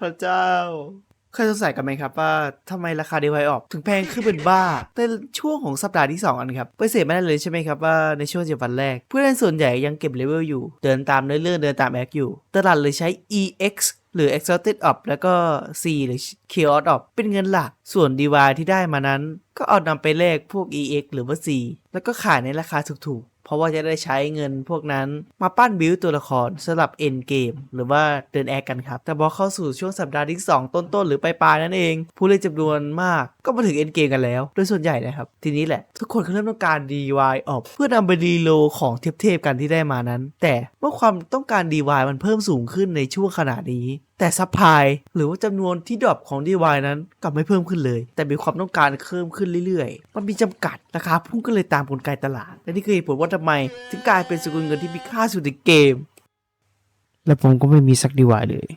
พระเจ้า เคยสงสัยกันไหมครับว่าทำไมราคาเดวายออก ถึงแพงขึ้นเป็นบ้าในช่วงของสัปดาห์ที่2อันครับไปเสียไม่ได้เลยใช่ไหมครับว่าในช่วงเจ็ดวันแรก ผู้เล่นส่วนใหญ่ยังเก็บเลเวลอยู่ เดินตามเนื้อเรื่องเดินตามแอคอยู่ ตลาดเลยใช้ EX หรือ Exalted Op แล้วก็ C หรือ Chaos Op เป็นเงินหลัก ส่วน DY ที่ได้มานั้น ก็เอานำไปแลกพวก EX หรือว่า C แล้วก็ขายในราคาถูกๆ เพราะว่าจะได้ใช้เงินพวกนั้นมาปั้นบิวตัวละครสำหรับ end game หรือว่าเดินแอคกันครับ แต่พอเข้าสู่ช่วงสัปดาห์ที่ 2 ต้นๆ หรือปลายๆนั่นเอง ผู้เล่นจำนวนมากก็มาถึง end game กันแล้ว โดยส่วนใหญ่นะครับ ทีนี้แหละ ทุกคนก็เริ่มต้องการ DY ออกเพื่อนำไปรีโลของเทพๆกันที่ได้มานั้น แต่เมื่อความต้องการ DY มันเพิ่มสูงขึ้นในช่วงขนาดนี้แต่ซัพพลายหรือว่าจำนวนที่ดรอปของ DY นั้นกลับไม่เพิ่มขึ้นเลย แต่มีความต้องการเพิ่มขึ้นเรื่อยๆ มันมีจำกัดราคาพุ่งก็เลยตามกลไกตลาด และนี่คือเหตุผลว่าทำไม ถึงกลายเป็นสกุลเงินที่มีค่าสุดในเกม และผมก็ไม่มีสัก DY เลย